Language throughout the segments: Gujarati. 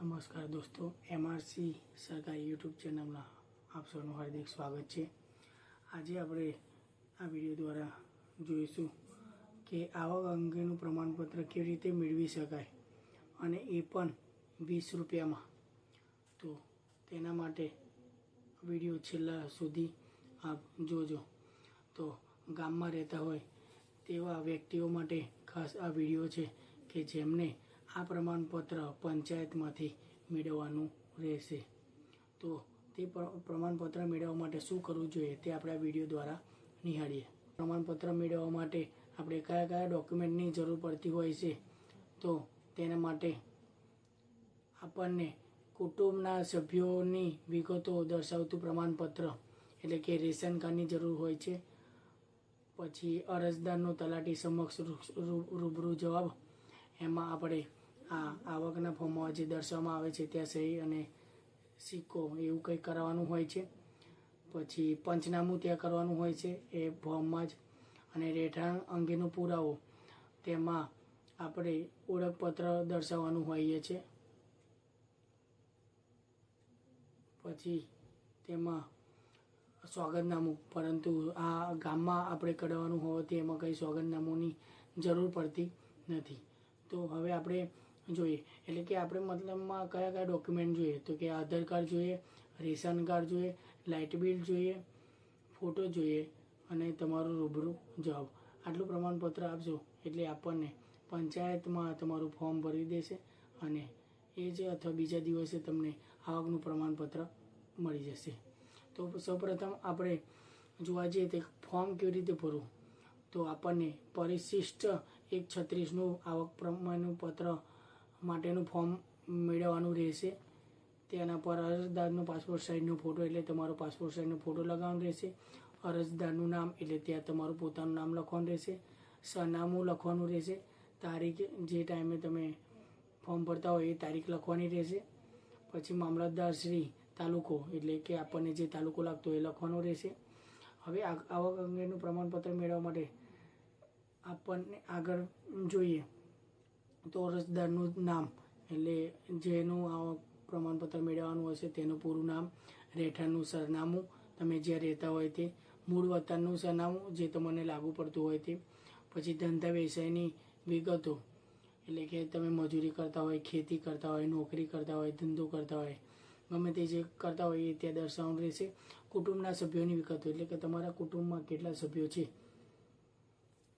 નમસ્કાર દોસ્તો એમઆરસી સરકારી યુટ્યુબ ચેનલમાં આપ સૌનું હાર્દિક સ્વાગત છે. આજે આપણે આ વીડિયો દ્વારા જોઈશું કે આવક અંગેનું પ્રમાણપત્ર કેવી રીતે મેળવી શકાય અને એ પણ વીસ રૂપિયામાં. તો તેના માટે વીડિયો છેલ્લા સુધી આપ જોજો. તો ગામમાં રહેતા હોય તેવા વ્યક્તિઓ માટે ખાસ આ વીડિયો છે કે જેમને આ પ્રમાણપત્ર પંચાયતમાંથી મેળવવાનું રહેશે. તો તે પ્ર- પ્રમાણપત્ર મેળવવા માટે શું કરવું જોઈએ તે આપણે આ વીડિયો દ્વારા નિહાળીએ. પ્રમાણપત્ર મેળવવા માટે આપણે કયા કયા ડોક્યુમેન્ટની જરૂર પડતી હોય છે, તો તેના માટે આપણને કુટુંબના સભ્યોની વિગતો દર્શાવતું પ્રમાણપત્ર, એટલે કે રેશન કાર્ડની જરૂર હોય છે, પછી અરજદારનો તલાટી સમક્ષ રૂબરૂ જવાબ, એમાં આપણે આ આવકના ફોર્મમાં જે દર્શાવવામાં આવે છે ત્યાં સહી અને સિક્કો એવું કંઈક કરવાનું હોય છે. પછી પંચનામું ત્યાં કરવાનું હોય છે એ ફોર્મમાં જ. અને રહેઠાણ અંગેનો પુરાવો. તેમાં આપણે ઓળખપત્ર દર્શાવવાનું હોઈએ છે. પછી તેમાં સ્વાગતનામું. પરંતુ આ ગામમાં આપણે કઢાવવાનું હોવાથી એમાં કંઈ સ્વાગતનામુંની જરૂર પડતી નથી. તો હવે આપણે જોઈએ. એટલે કે આપણે મતલબમાં કયા કયા ડોક્યુમેન્ટ જોઈએ? તો કે આધાર કાર્ડ જોઈએ, રેશન કાર્ડ જોઈએ લાઇટ બિલ જોઈએ ફોટો જોઈએ અને તમારું રૂબરૂ જવાબ. આટલું પ્રમાણપત્ર આપજો એટલે આપણને પંચાયતમાં તમારું ફોર્મ ભરી દેશે અને એ જ અથવા બીજા દિવસે તમને આવકનું પ્રમાણપત્ર મળી જશે. તો સૌપ્રથમ આપણે જોવા જઈએ તો ફોર્મ કેવી રીતે ભરવું? તો આપણને પરિશિષ્ટ એક છત્રીસનું આવક પ્રમાણનું પત્ર માટેનું ફોર્મ મેળવવાનું રહેશે. તેના પર અરજદારનો પાસપોર્ટ સાઇઝનો ફોટો એટલે તમારો પાસપોર્ટ સાઇઝનો ફોટો લગાવવાનો રહેશે. અરજદારનું નામ એટલે ત્યાં તમારું પોતાનું નામ લખવાનું રહેશે. સરનામું લખવાનું રહેશે. તારીખ જે ટાઈમે તમે ફોર્મ ભરતા હોય એ તારીખ લખવાની રહેશે. પછી મામલતદાર શ્રી તાલુકો એટલે કે આપણને જે તાલુકો લાગતો એ લખવાનો રહેશે. હવે આવક અંગેનું પ્રમાણપત્ર મેળવવા માટે આપણને આગળ જોઈએ. તો અરજદારનું નામ, એટલે જેનું પ્રમાણપત્ર મેળવવાનું હશે તેનું પૂરું નામ, રહેઠાણનું સરનામું, તમે જ્યાં રહેતા હોય તે મૂળ વતનનું સરનામું જે તમને લાગુ પડતું હોય તે. પછી ધંધા વ્યવસાયની વિગતો, એટલે કે તમે મજૂરી કરતા હોય, ખેતી કરતા હોય, નોકરી કરતા હોય, ધંધો કરતા હોય, ગમે તે જે કરતા હોય એ ત્યાં દર્શાવવાનું રહેશે. કુટુંબના સભ્યોની વિગતો, એટલે કે તમારા કુટુંબમાં કેટલા સભ્યો છે,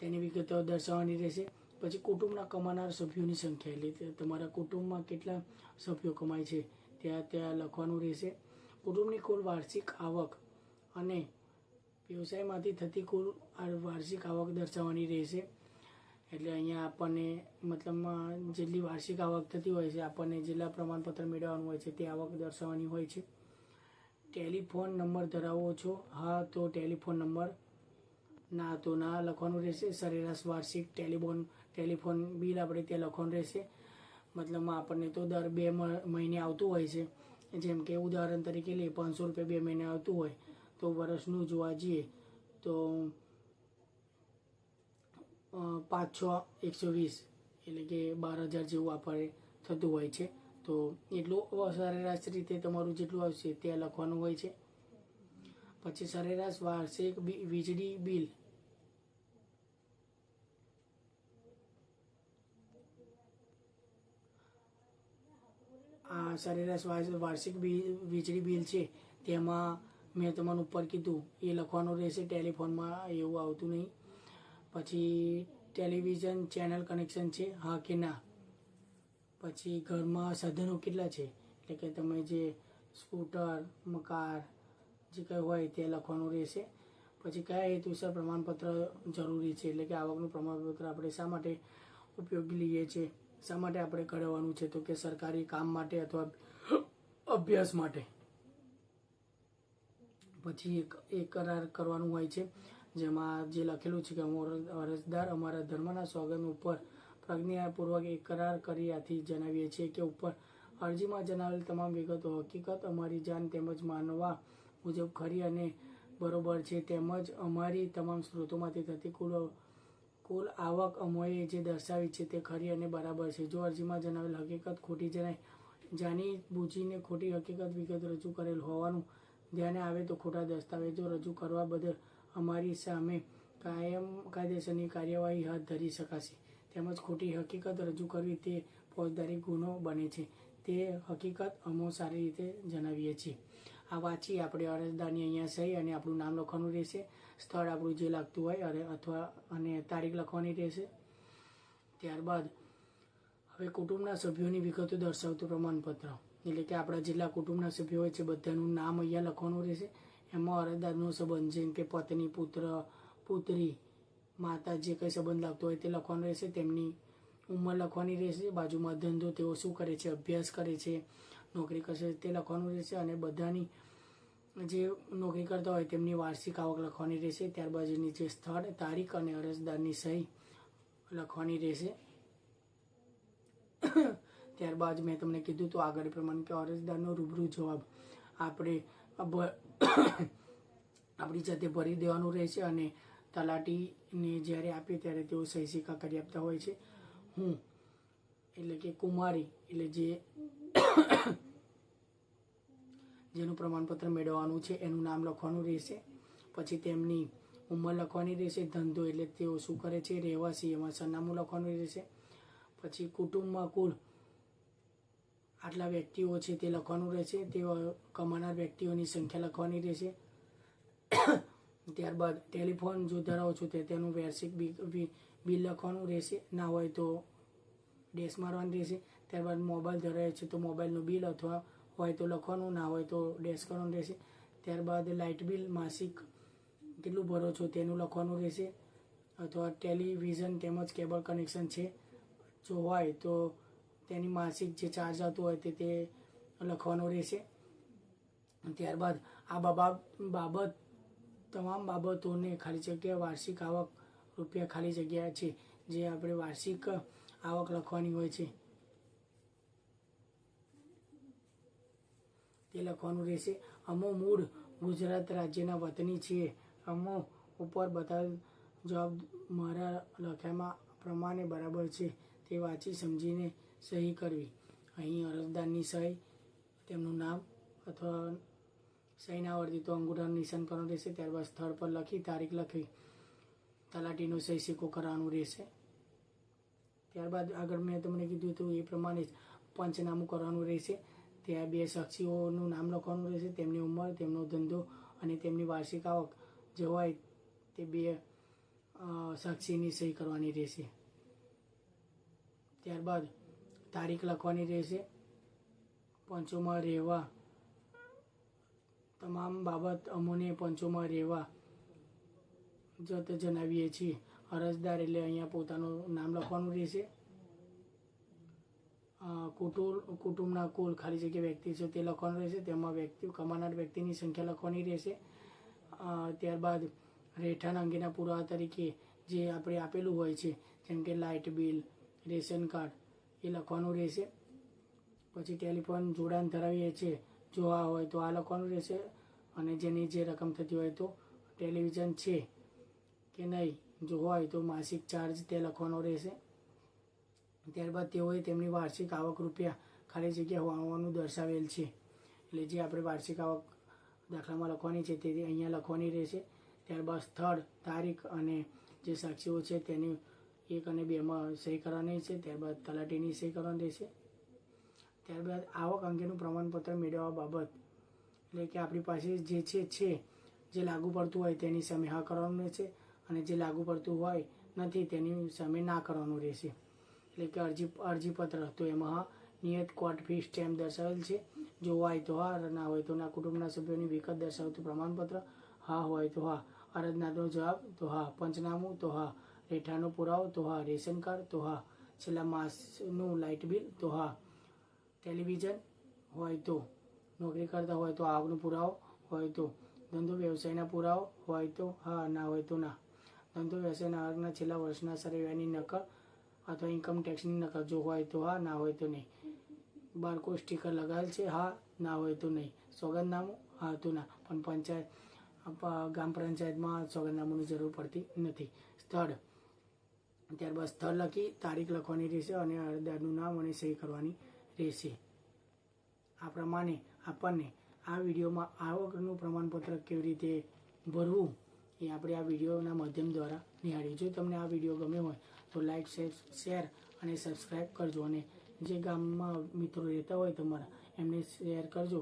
તેની વિગતો દર્શાવવાની રહેશે. પછી કુટુંબના કમાનાર સભ્યોની સંખ્યા. એટલે તમારા કુટુંબમાં કેટલા સભ્યો કમાય છે, ત્યાં ત્યાં લખવાનું રહેશે. કુટુંબની કુલ વાર્ષિક આવક અને વ્યવસાયમાંથી થતી કુલ વાર્ષિક આવક દર્શાવવાની રહેશે. એટલે અહીંયા આપણને મતલબમાં જેટલી વાર્ષિક આવક થતી હોય છે, આપણને જેટલા પ્રમાણપત્ર મેળવવાનું હોય છે, તે આવક દર્શાવવાની હોય છે. ટેલિફોન નંબર ધરાવો છો? હા, તો ટેલિફોન નંબર ના, તો ના લખવાનું રહેશે. સરેરાશ વાર્ષિક ટેલિફોન ટેલિફોન બિલ આપણે ત્યાં લખવાનું રહેશે. મતલબમાં આપણને તો દર બે મહિને આવતું હોય છે. જેમ કે ઉદાહરણ તરીકે લઈએ પાંચસો રૂપિયા બે મહિને આવતું હોય, તો વર્ષનું જોવા જઈએ તો પાંચ, છ, એકસો વીસ એટલે કે બાર હજાર જેવું આપણે થતું હોય છે. તો એટલું સરેરાશ રીતે તમારું જેટલું આવશે ત્યાં લખવાનું હોય છે. પછી સરેરાશ વાર્ષિક વીજળી બિલ સરેરાશ વાર્ષિક વીજળી બિલ છે, તેમાં મેં તમને ઉપર કીધું, એ લખવાનું રહેશે ટેલિફોનમાં, એવું આવતું નહીં. પછી ટેલિવિઝન ચેનલ કનેક્શન છે, હા કે ના? પછી ઘરમાં સાધનો કેટલા છે? એટલે કે તમે જે સ્કૂટર કાર જે કંઈ હોય તે લખવાનું રહેશે. પછી કયા હેતુસર પ્રમાણપત્ર જરૂરી છે? એટલે કે આવકનું પ્રમાણપત્ર આપણે શા માટે ઉપયોગી લઈએ છીએ? શા માટે આપણે કરવાનું છે? તો કે સરકારી કામ માટે અથવા અભ્યાસ માટે. પછી એક એક કરાર કરવાનું હોય છે. જેમાં જે લખેલું છે કે હું અરજદાર અમારા ધર્મના સ્વાગત ઉપર પ્રજ્ઞાપૂર્વક એક કરાર કરી આથી જણાવીએ છીએ કે ઉપર અરજીમાં જણાવેલ તમામ વિગતો હકીકત અમારી જાણ તેમજ માનવા મુજબ ખરી અને બરોબર છે. તેમજ અમારી તમામ સ્ત્રોતોમાંથી થતી કુલ કુલ આવક અમોએ જે દર્શાવી છે તે ખરી અને બરાબર છે. જો અરજીમાં જણાવેલ હકીકત ખોટી જણાય જાણી બૂજીને ખોટી હકીકત વિગત રજૂ કરેલ હોવાનું ધ્યાને આવે તો ખોટા દસ્તાવેજો રજૂ કરવા બદલ અમારી સામે કાયમ કાયદેસરની કાર્યવાહી હાથ ધરી શકાશે. તેમજ ખોટી હકીકત રજૂ કરવી તે ફોજદારી ગુનો બને છે. તે હકીકત અમો સારી રીતે જણાવીએ છીએ. આ વાંચી આપણે અરજદારની અહીંયા સહી અને આપણું નામ લખવાનું રહેશે. સ્થળ આપણું જે લાગતું હોય અને અથવા અને તારીખ લખવાની રહેશે. ત્યારબાદ હવે કુટુંબના સભ્યોની વિગતો દર્શાવતું પ્રમાણપત્ર. એટલે કે આપણા જેટલા કુટુંબના સભ્યો હોય છે, બધાનું નામ અહીંયા લખવાનું રહેશે. એમાં અરજદારનો સંબંધ, જેમ કે પત્ની, પુત્ર, પુત્રી, માતા, જે કંઈ સંબંધ લાગતો હોય તે લખવાનું રહેશે. તેમની ઉંમર લખવાની રહેશે. બાજુમાં ધંધો, તેઓ શું કરે છે, અભ્યાસ કરે છે, નોકરી કરશે તે લખવાનું રહેશે. અને બધાની જે નોકરી કરતા હોય તેમની વાર્ષિક આવક લખવાની રહેશે. ત્યારબાદ નીચે સ્થળ, તારીખ અને અરજદારની સહી લખવાની રહેશે. ત્યારબાદ મેં તમને કીધું તો આગળ પ્રમાણે કે અરજદારનો રૂબરૂ જવાબ આપણે આપણી જાતે ભરી દેવાનું રહેશે અને તલાટીને જ્યારે આપીએ ત્યારે તેઓ સહી સિક્કા કરી આપતા હોય છે. હું એટલે કે કુમારી એટલે જે જેનું પ્રમાણપત્ર મેળવવાનું છે, એનું નામ લખવાનું રહેશે. પછી તેમની ઉંમર લખવાની રહેશે, ધંધો એટલે તેઓ શું કરે છે, રહેવાસી, એમાં સરનામું લખવાનું રહેશે. પછી કુટુંબમાં કુલ આટલા વ્યક્તિઓ છે તે લખવાનું રહેશે તેઓ કમાનાર વ્યક્તિઓની સંખ્યા લખવાની રહેશે. ત્યારબાદ ટેલિફોન જો ધરાવો છો તે તેનું વાર્ષિક બિલ લખવાનું રહેશે. ના હોય તો ડેશ મારવાની રહેશે. ત્યારબાદ મોબાઈલ ધરાવે છે તો મોબાઈલનું બિલ અથવા હોય તો લખવાનું, ના હોય તો ડેશ કરવાનું રહેશે. ત્યારબાદ લાઇટ બિલ, માસિક કેટલું ભરો છો તેનું લખવાનું રહેશે. અથવા ટેલિવિઝન તેમજ કેબલ કનેક્શન છે. જો હોય તો તેની માસિક જે ચાર્જ આવતો હોય તે તે લખવાનું રહેશે. ત્યારબાદ આ બાબા, બાબત, તમામ બાબતોને ખાલી જગ્યા વાર્ષિક આવક રૂપિયા ખાલી જગ્યા છે. જે આપણે વાર્ષિક આવક લખવાની હોય છે. તે લખવાનું રહેશે. અમો મૂળ ગુજરાત રાજ્યના વતની છીએ અમો ઉપર બધા જવાબ મારા લખ્યામાં પ્રમાણે બરાબર છે. તે વાંચી સમજીને સહી કરવી. અહીં અરજદારની સહી, તેમનું નામ અથવા સહી ના આવડતી તો અંગૂઠાનું નિશાન કરવાનું રહેશે. ત્યારબાદ સ્થળ પર લખી, તારીખ લખી, તલાટીનો સહી સિક્કો કરવાનું રહેશે. ત્યારબાદ આગળ મેં તમને કીધું હતું એ પ્રમાણે જ પંચનામું કરવાનું રહેશે. ત્યાં બે શખ્સીઓનું નામ લખવાનું રહેશે, તેમની ઉંમર, તેમનો ધંધો અને તેમની વાર્ષિક આવક જે હોય તે બે સાક્ષીની સહી કરવાની રહેશે. ત્યારબાદ તારીખ લખવાની રહેશે. પંચોમાં રહેવા, તમામ બાબત અમોને પંચોમાં રહેવા જત જણાવીએ છીએ. અરજદાર એટલે અહીંયા પોતાનું નામ લખવાનું રહેશે. કુટુંબ કુટુંબના કુલ ખાલી જગ્યા વ્યક્તિ છે તે લખવાનું રહેશે. તેમાં વ્યક્તિ, કમાનાર વ્યક્તિની સંખ્યા લખવાની રહેશે. ત્યારબાદ રહેઠાણ અંગેના પુરાવા તરીકે જે આપણે આપેલું હોય છે, જેમ કે લાઇટ બિલ, રેશન કાર્ડ, એ લખવાનું રહેશે. પછી ટેલિફોન જોડાણ ધરાવીએ છીએ. જો આ હોય તો આ લખવાનું રહેશે. અને જેની જે રકમ થતી હોય તો ટેલિવિઝન છે કે નહીં, જો હોય તો માસિક ચાર્જ તે લખવાનો રહેશે. ત્યારબાદ તેઓએ તેમની વાર્ષિક આવક રૂપિયા ખાલી જગ્યા હોવાનું દર્શાવેલ છે. એટલે જે આપણે વાર્ષિક આવક દાખલામાં લખવાની છે તે અહીંયા લખવાની રહેશે. ત્યારબાદ સ્થળ, તારીખ અને જે સાક્ષીઓ છે તેની એક અને બેમાં સહી કરવાની છે. ત્યારબાદ તલાટીની સહી કરવાની રહેશે. ત્યારબાદ આવક અંગેનું પ્રમાણપત્ર મેળવવા બાબત. એટલે કે આપણી પાસે જે છે છે જે લાગુ પડતું હોય તેની સામે હા કરવાનું રહેશે અને જે લાગુ પડતું હોય નથી તેની સામે ના કરવાનું રહેશે. એટલે કે અરજી, અરજીપત્ર તો એમાં નિયત કોર્ટ ફી સ્ટેમ્પ દર્શાવેલ છે. જો હોય તો હા ના હોય તો ના. કુટુંબના સભ્યોની વિગત દર્શાવતું પ્રમાણપત્ર. હા હોય તો હા. અરજનારનો જવાબ તો હા. પંચનામું તો હા. રહેઠાણનો પુરાવો તો હા. રેશન કાર્ડ તો હા. છેલ્લા માસનું લાઇટ બિલ તો હા. ટેલિવિઝન હોય તો. નોકરી કરતા હોય તો આવકનો પુરાવો હોય તો. ધંધો વ્યવસાયના પુરાવો હોય તો હા. ના હોય તો ના. ધંધો વ્યવસાયના આવકના છેલ્લા વર્ષના સર્વેની નકલ અથવા ઇન્કમ ટેક્સની નકલ જો હોય તો હા, ના હોય તો નહીં. બારકો સ્ટીકર લગાવેલ છે, હા, ના હોય તો નહીં. સોગંદનામું? હા, તો ના. પણ પંચાયત ગ્રામ પંચાયતમાં સોગંદનામાની જરૂર પડતી નથી. સ્થળ. ત્યારબાદ સ્થળ લખી, તારીખ લખવાની રહેશે અને અરજદારનું નામ અને સહી કરવાની રહેશે. આ પ્રમાણે આપણને આ વિડીયોમાં આવકનું પ્રમાણપત્ર કેવી રીતે ભરવું એ આપણે આ વિડીયોના માધ્યમ દ્વારા નિહાળીએ જો તમને આ વીડિયો ગમ્યો હોય તો લાઈક શેર શેર અને સબસ્ક્રાઈબ કરજો. અને જે ગામમાં મિત્રો રહેતા હોય તમારા, એમને શેર કરજો.